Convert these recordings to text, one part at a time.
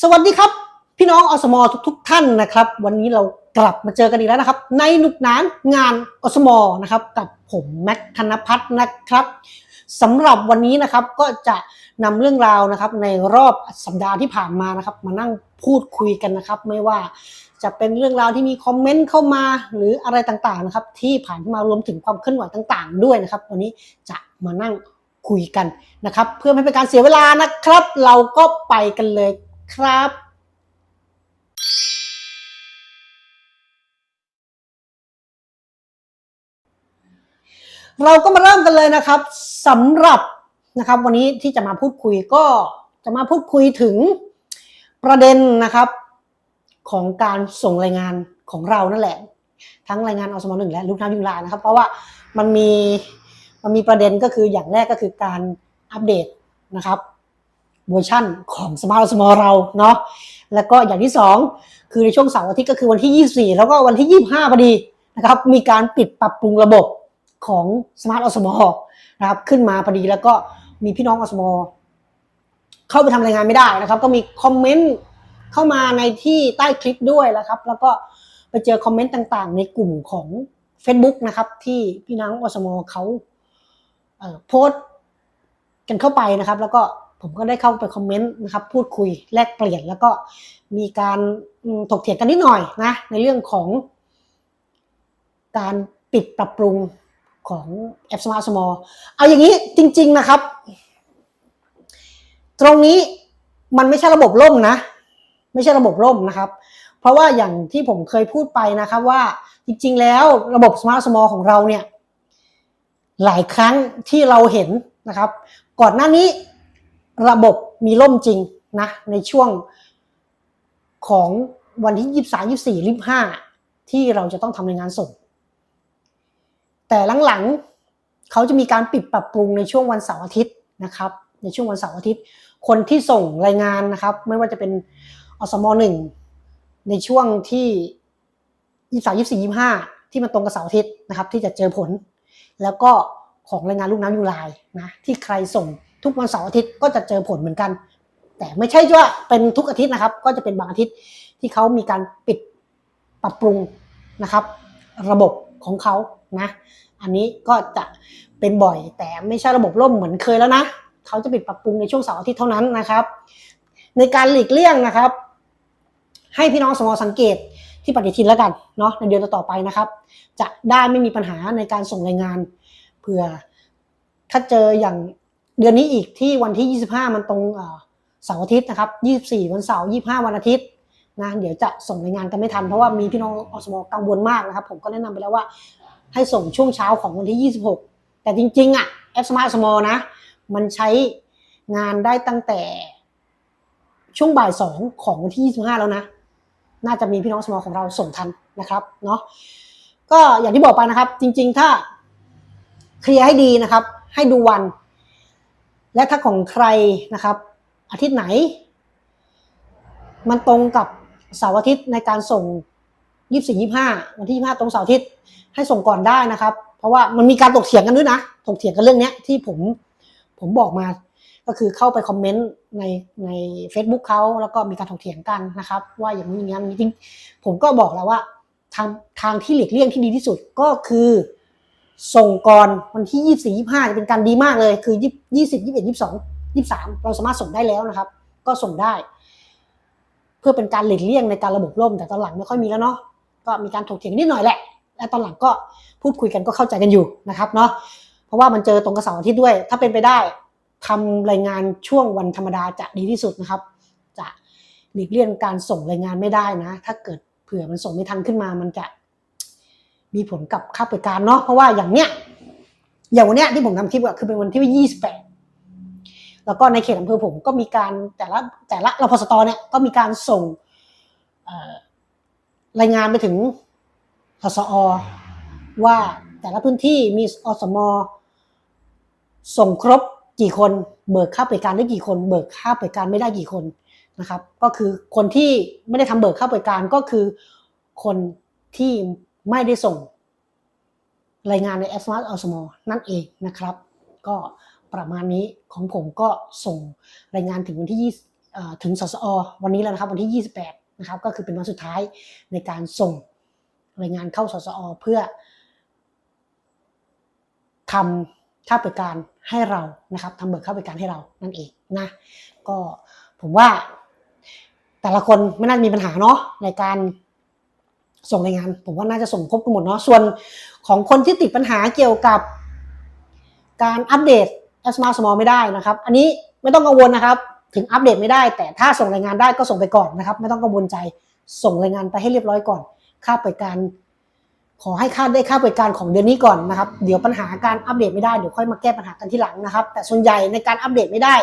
สวัสดีครับ พี่น้องอสมอทุกๆท่านนะครับ วันนี้เรากลับมาเจอกันอีกแล้วนะครับ ในหนุกนานงานอสมอนะครับ กับผมแม็กธนพัฒน์นะครับสำหรับวันนี้นะครับก็จะนำเรื่องราวนะครับ ในรอบสัปดาห์ที่ผ่านมานะครับ มานั่งพูดคุยกันนะครับ ไม่ว่าจะเป็นเรื่องราวที่มีคอมเมนต์เข้ามาหรืออะไรต่างๆนะครับ ที่ผ่านมารวมถึงความเคลื่อนไหวต่างๆ ด้วยนะครับ วันนี้จะมานั่งคุยกันนะครับ เพื่อไม่เป็นการเสียเวลานะครับ เราก็ไปกันเลย ครับเราก็มาเริ่มกันเลยนะครับสำหรับนะครับวันนี้ที่จะมาพูดคุยก็จะมาพูดคุยถึงประเด็นนะครับของการส่งรายงานของเรานั่นแหละ ทั้งรายงานอสมหนึ่งและลูกน้ำยุงลายนะครับ เพราะว่ามันมีมันมีประเด็นก็คืออย่างแรกก็คือการอัปเดตนะครับ เวอร์ชั่นของสมาร์ทอสมอเราเนาะแล้วก็อย่างที่สองคือในช่วงเสาร์อาทิตย์ก็คือวันที่ 24 แล้วก็วันที่ 25พอดีนะครับมีการปิดปรับปรุงระบบของ Smart o s m นะครับขึ้นมาพอดีแล้วก็มีพี่น้องอสมอเข้าไปทำรายงานไม่ได้นะครับ ก็มีคอมเมนต์เข้ามาในที่ใต้คลิปด้วยนะครับ แล้วก็ไปเจอคอมเมนต์ต่างๆ ในกลุ่มของ Facebook นะครับที่พี่น้องอสมอเขาเโพสต์กันเข้าไปนะครับ แล้วก็ ผมก็ได้เข้าไปคอมเมนต์นะครับ พูดคุยแลกเปลี่ยนแล้วก็มีการถกเถียงกันนิดหน่อยนะ ในเรื่องของการปิดปรับปรุงของแอป Smart Small เอาอย่างนี้จริง ๆนะครับ ตรงนี้มันไม่ใช่ระบบล่มนะ ไม่ใช่ระบบล่มนะครับ เพราะว่าอย่างที่ผมเคยพูดไปนะครับว่าจริง ๆ แล้วระบบ Smart Small ของเราเนี่ย หลายครั้งที่เราเห็นนะครับ ก่อนหน้านี้ ระบบมีล่มจริงนะในช่วงของวันที่23 24 25ที่เราจะต้องทำรายงานส่ง แต่หลังๆเขาจะมีการปิดปรับปรุงในช่วงวันเสาร์อาทิตย์นะครับ ในช่วงวันเสาร์อาทิตย์ คนที่ส่งรายงานนะครับ ไม่ว่าจะเป็นอสมหนึ่งในช่วงที่ยี่สามยี่สี่ยี่ห้าที่มันตรงกับเสาร์อาทิตย์นะครับ ที่จะเจอผล แล้วก็ของรายงานลูกน้ำยูไลนะที่ใครส่ง ทุกวันเสาร์อาทิตย์ก็จะเจอผลเหมือนกัน แต่ไม่ใช่ว่าเป็นทุกอาทิตย์นะครับ ก็จะเป็นบางอาทิตย์ที่เขามีการปิดปรับปรุงนะครับ ระบบของเขานะอันนี้ก็จะเป็นบ่อยแต่ไม่ใช่ระบบล่มเหมือนเคยแล้วนะเขาจะปิดปรับปรุงในช่วงเสาร์อาทิตย์เท่านั้นนะครับ ในการหลีกเลี่ยงนะครับ ให้พี่น้องสมอสังเกตที่ปฏิทินแล้วกันเนาะในเดือนต่อไปนะครับ จะได้ไม่มีปัญหาในการส่งรายงานเผื่อถ้าเจออย่าง เดือนนี้อีกที่วันที่ 25 มันตรงเสาร์อาทิตย์นะครับ 24 วันเสาร์ 25 วันอาทิตย์นะเดี๋ยวจะส่งรายงานกันไม่ทันเพราะว่ามีพี่น้องอสมกังวลมากนะครับ ผมก็แนะนำไปแล้วว่า ให้ส่งช่วงเช้าของวันที่ 26 แต่จริง ๆ อะแอป Smart Small นะ มันใช้งานได้ตั้งแต่ช่วงบ่ายสองของวันที่ 25 แล้วนะ น่าจะมีพี่น้องสมอของเราส่งทันนะครับเนาะก็อย่างที่บอกไปนะครับ จริง ๆ ถ้าเคลียร์ให้ดีนะครับ ให้ดูวัน และถ้าของใครนะครับ อาทิตย์ไหน มันตรงกับเสาร์อาทิตย์ในการส่ง 24 25 วันที่ 25 ตรงเสาร์อาทิตย์ให้ส่งก่อนได้นะครับ เพราะว่ามันมีการถกเถียงกันด้วยนะถกเถียงกันเรื่องนี้ที่ผมผมบอกมา ก็คือเข้าไปคอมเมนต์ในใน Facebook เขาแล้วก็มีการถกเถียงกันนะครับ ว่าอย่างนี้อย่างนี้จริงผมก็บอกแล้วว่าทางทางที่หลีกเลี่ยงที่ดีที่สุดก็คือ ส่งก่อนวันที่24 25จะเป็นการดีมากเลย คือ20 21 22 23เอ็ดยี่สองยี่สามเราสามารถส่งได้แล้วนะครับ ก็ส่งได้ เพื่อเป็นการหลีกเลี่ยงในการระบบล่ม แต่ตอนหลังไม่ค่อยมีแล้วเนาะก็มีการถกเถียงนิดหน่อยแหละและตอนหลังก็พูดคุยกันก็เข้าใจกันอยู่นะครับเนาะเพราะว่ามันเจอตรงกับเสาร์อาทิตย์ด้วย ถ้าเป็นไปได้ทำรายงานช่วงวันธรรมดาจะดีที่สุดนะครับ จะหลีกเลี่ยงการส่งรายงานไม่ได้นะ ถ้าเกิดเผื่อมันส่งไม่ทันขึ้นมามันจะ มีผลกับค่าบริการเนาะเพราะว่าอย่างเนี้ยอย่างวันเนี้ยที่ผมทำคลิปอะคือเป็นวันที่ 28 แล้วก็ในเขตอำเภอผมก็มีการแต่ละแต่ละรพสตเนี่ยก็มีการส่งรายงานไปถึงทสอ ว่าแต่ละพื้นที่มีอสม ส่งครบกี่คน เบิกค่าบริการได้กี่คน เบิกค่าบริการไม่ได้กี่คนนะครับ ก็คือคนที่ไม่ได้ทำเบิกค่าบริการก็คือคนที่ ไม่ได้ส่ง รายงานใน s m a r t o s m o นั่นเองนะครับ ก็ประมาณนี้ของผมก็ส่งรายงานถึงวันที่20ถึงสสอวันนี้แล้วนะครับวันที่ 28 นะครับ ก็คือเป็นวันสุดท้ายในการส่งรายงานเข้าสสอเพื่อทำค่าบริการให้เรานะครับทำเบิกค่าบริการให้เรานั่นเองนะก็ผมว่าแต่ละคนไม่น่าจะมีปัญหาเนาะในการ ส่งรายงาน ผมว่าน่าจะส่งครบกันหมดเนาะส่วนของคนที่ติดปัญหาเกี่ยวกับ การอัปเดต a s m a Small ไม่ได้นะครับ อันนี้ไม่ต้องกังวลนะครับ ถึงอัปเดตไม่ได้ แต่ถ้าส่งรายงานได้ก็ส่งไปก่อนนะครับ ไม่ต้องกังวลใจส่งรายงานไปให้เรียบร้อยก่อน ค่าบริการ ขอให้ค่าได้ค่าบริการของเดือนนี้ก่อนนะครับ เดี๋ยวปัญหาการอัปเดตไม่ได้เดี๋ยวค่อยมาแก้ปัญหากันที่หลังนะครับ แต่ส่วนใหญ่ในการอัปเดตไม่ได้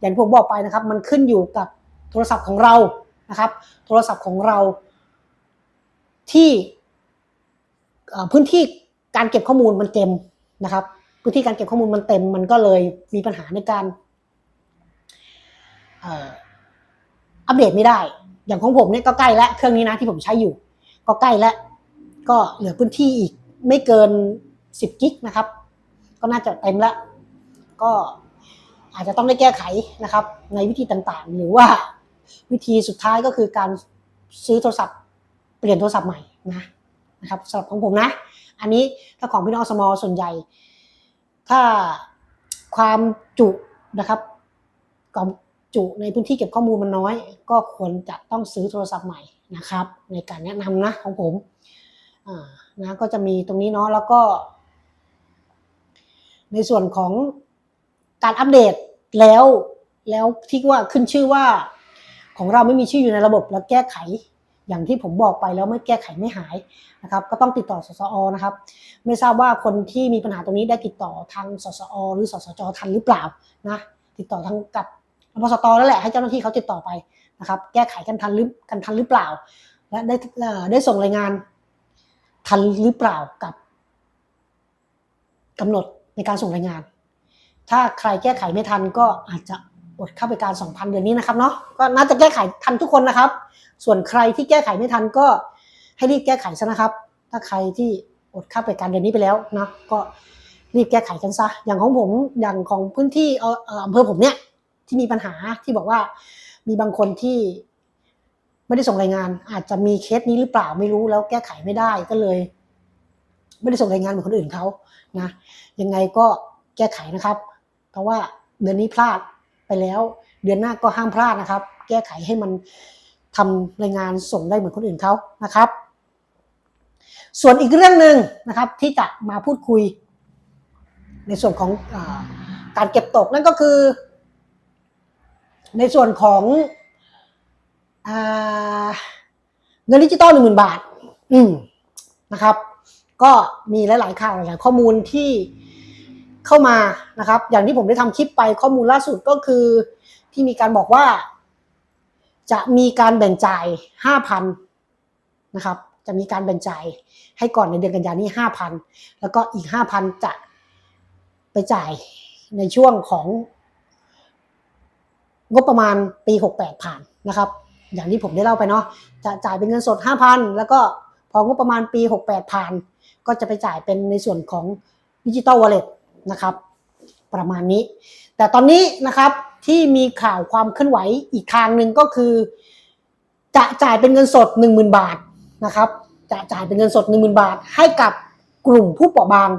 อย่างผมบอกไปนะครับ มันขึ้นอยู่กับโทรศัพท์ของเรานะครับ โทรศัพท์ของเรา ที่พื้นที่การเก็บข้อมูลมันเต็มนะครับ พื้นที่การเก็บข้อมูลมันเต็ม มันก็เลยมีปัญหาในการอัปเดตไม่ได้ อย่างของผมเนี่ยก็ใกล้แล้วเครื่องนี้นะที่ผมใช้อยู่ ก็ใกล้แล้วก็เหลือพื้นที่อีกไม่เกิน 10 กิกนะครับ ก็น่าจะเต็มแล้ว ก็อาจจะต้องได้แก้ไขนะครับ ในวิธีต่างๆ หรือว่าวิธีสุดท้ายก็คือการซื้อโทรศัพท์ เปลี่ยนโทรศัพท์ใหม่นะนะครับสำหรับของผมนะ อันนี้ถ้าของพี่น้องสมอส่วนใหญ่ ถ้าความจุนะครับความจุในพื้นที่เก็บข้อมูลมันน้อย ก็ควรจะต้องซื้อโทรศัพท์ใหม่นะครับ ในการแนะนำนะของผมอ่านะก็จะมีตรงนี้เนาะแล้วก็ ในส่วนของการอัปเดตแล้วแล้วที่ว่าขึ้นชื่อว่าของเราไม่มีชื่ออยู่ในระบบแล้วแก้ไข อย่างที่ผมบอกไปแล้วไม่แก้ไขไม่หายนะครับก็ต้องติดต่อสสอนะครับ ไม่ทราบว่าคนที่มีปัญหาตรงนี้ได้ติดต่อทางสสอหรือสสจทันหรือเปล่านะติดต่อทางกับรพสตแล้วแหละให้เจ้าหน้าที่เขาติดต่อไปนะครับ แก้ไขกันทันหรือกันทันหรือเปล่า และได้ได้ส่งรายงานทันหรือเปล่ากับกำหนดในการส่งรายงาน ถ้าใครแก้ไขไม่ทันก็อาจจะ อดค่าบริการ 2,000 เดือนนี้นะครับเนาะก็น่าจะแก้ไขทันทุกคนนะครับ ส่วนใครที่แก้ไขไม่ทันก็ให้รีบแก้ไขซะนะครับ ถ้าใครที่อดค่าบริการเดือนนี้ไปแล้วนะก็รีบแก้ไขกันซะ อย่างของผมอย่างของพื้นที่อำเภอผมเนี่ยที่มีปัญหาที่บอกว่ามีบางคนที่ไม่ได้ส่งรายงาน อาจจะมีเคสนี้หรือเปล่าไม่รู้แล้วแก้ไขไม่ได้ก็เลย ไม่ได้ส่งรายงานเหมือนคนอื่นเขานะยังไงก็แก้ไขนะครับ เพราะว่าเดือนนี้พลาด ไปแล้ว เดือนหน้าก็ห้ามพลาดนะครับ แก้ไขให้มันทำรายงานส่งได้เหมือนคนอื่นเขานะครับ ส่วนอีกเรื่องหนึ่งนะครับที่จะมาพูดคุย ในส่วนของอการเก็บตกนั่นก็คือ ในส่วนของอเงินดิจิตอลหนึ่งหมื่นบาท อืมนะครับ ก็มีหลาย ๆ ข่าวหลาย ๆ ข้อมูลที่ เข้ามานะครับ อย่างที่ผมได้ทำคลิปไปข้อมูลล่าสุดก็คือที่มีการบอกว่า จะมีการแบ่งจ่ายห้าพันนะครับ จะมีการแบ่งจ่ายให้ก่อนในเดือนกันยานี้ห้าพันแล้วก็อีกห้าพันจะไปจ่ายในช่วงของ งบประมาณปีหกแปดผ่านนะครับ อย่างที่ผมได้เล่าไปเนาะจะจ่ายเป็นเงินสดห้าพันแล้วก็พองบประมาณปีหกแปดผ่าน ก็จะไปจ่ายเป็นในส่วนของดิจิตอลวอลเล็ต นะครับ ประมาณนี้ แต่ตอนนี้นะครับที่มีข่าวความเคลื่อนไหวอีกทางหนึ่งก็คือ จะจ่ายเป็นเงินสด 1 0,000 บาทนะครับ จะจ่ายเป็นเงินสด 1 0,000 บาท ให้กับกลุ่มผู้เปราะบาง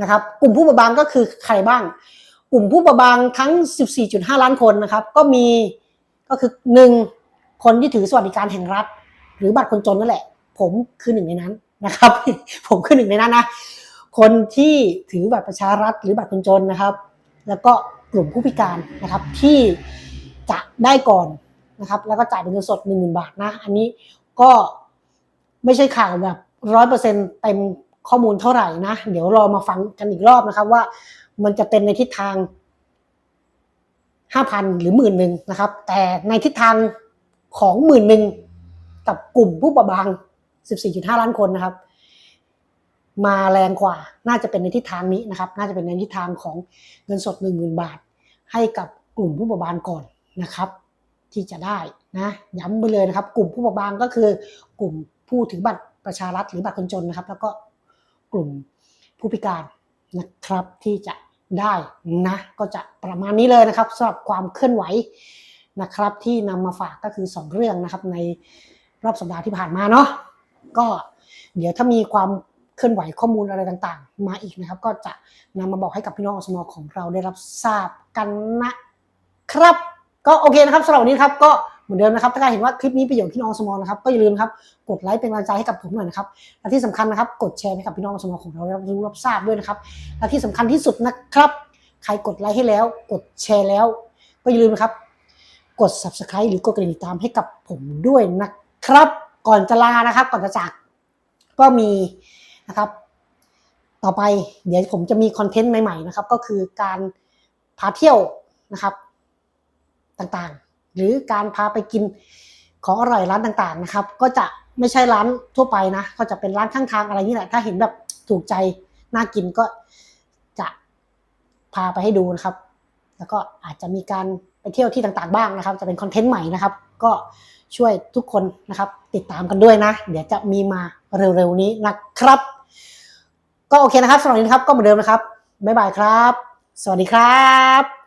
นะครับ กลุ่มผู้เปราะบางก็คือใครบ้าง กลุ่มผู้เปราะบางทั้ง 14.5 ล้านคนนะครับ ก็มีก็คือหนึ่งคนที่ถือสวัสดิการแห่งรัฐ หรือบัตรคนจนนั่นแหละ ผมคือหนึ่งในนั้นนะครับ ผมคือหนึ่งในนั้นนะ คนที่ถือบัตรประชารัฐหรือบัตรคนจนนะครับ แล้วก็กลุ่มผู้พิการนะครับที่จะได้ก่อนนะครับแล้วก็จ่ายเป็นเงินสดหนึ่งหมื่นบาทนะ อันนี้ก็ไม่ใช่ข่าวแบบร้อยเปอร์เซ็นเต็มข้อมูลเท่าไหร่นะ เดี๋ยวรอมาฟังกันอีกรอบนะครับ ว่ามันจะเป็นในทิศทางห้าพันหรือหมื่นหนึ่งนะครับ แต่ในทิศทางของหมื่นหนึ่งกับกลุ่มผู้ประบาง 14.5 ล้านคนนะครับ มาแรงกว่า น่าจะเป็นในทิศทางนี้นะครับ น่าจะเป็นในทิศทางของเงินสด 1 0,000 บาท ให้กับกลุ่มผู้ประบางก่อนนะครับ ที่จะได้นะย้ำไปเลยนะครับ กลุ่มผู้ประบางก็คือกลุ่มผู้ถือบัตรประชารัฐหรือบัตรคนจนนะครับ แล้วก็กลุ่มผู้พิการนะครับที่จะได้นะก็จะประมาณนี้เลยนะครับสำหรับความเคลื่อนไหวนะครับที่นำมาฝากก็คือ 2 เรื่องนะครับในรอบสัปดาห์ที่ผ่านมาเนาะก็เดี๋ยวถ้ามีความ เคลื่อนไหวข้อมูลอะไรต่างๆ มาอีกนะครับ ก็จะนำมาบอกให้กับพี่น้องอสมของเราได้รับทราบกันนะครับ ก็โอเคนะครับสำหรับวันนี้ครับก็เหมือนเดิมนะครับถ้าใครเห็นว่าคลิปนี้ประโยชน์พี่น้องอสมอนะครับก็อย่าลืมครับกดไลค์เป็นกำลังใจให้กับผมหน่อยนะครับและที่สำคัญนะครับ กดแชร์ให้กับพี่น้องอสมของเราได้รับรู้รับทราบด้วยนะครับ และที่สำคัญที่สุดนะครับ ใครกดไลค์ให้แล้ว กดแชร์แล้ว ก็อย่าลืมนะครับกด subscribe หรือกดกระดิ่งติดตามให้กับผมด้วยนะครับ ก่อนจะลานะครับ ก่อนจะจากก็มี นะครับ ต่อไปเดี๋ยวผมจะมีคอนเทนต์ใหม่ๆนะครับ ก็คือการพาเที่ยวนะครับ ต่างๆ หรือการพาไปกินของอร่อยร้านต่างๆนะครับ ก็จะไม่ใช่ร้านทั่วไปนะ ก็จะเป็นร้านข้างทางอะไรนี่แหละ ถ้าเห็นแบบถูกใจน่ากินก็จะพาไปให้ดูนะครับ แล้วก็อาจจะมีการไปเที่ยวที่ต่างๆบ้างนะครับ จะเป็นคอนเทนต์ใหม่นะครับ ก็ช่วยทุกคนนะครับ ติดตามกันด้วยนะ เดี๋ยวจะมีมาเร็วๆนี้นะครับ ก็โอเคนะครับสำหรับวันนี้นะครับก็เหมือนเดิมนะครับบ๊ายบายครับ สวัสดีครับ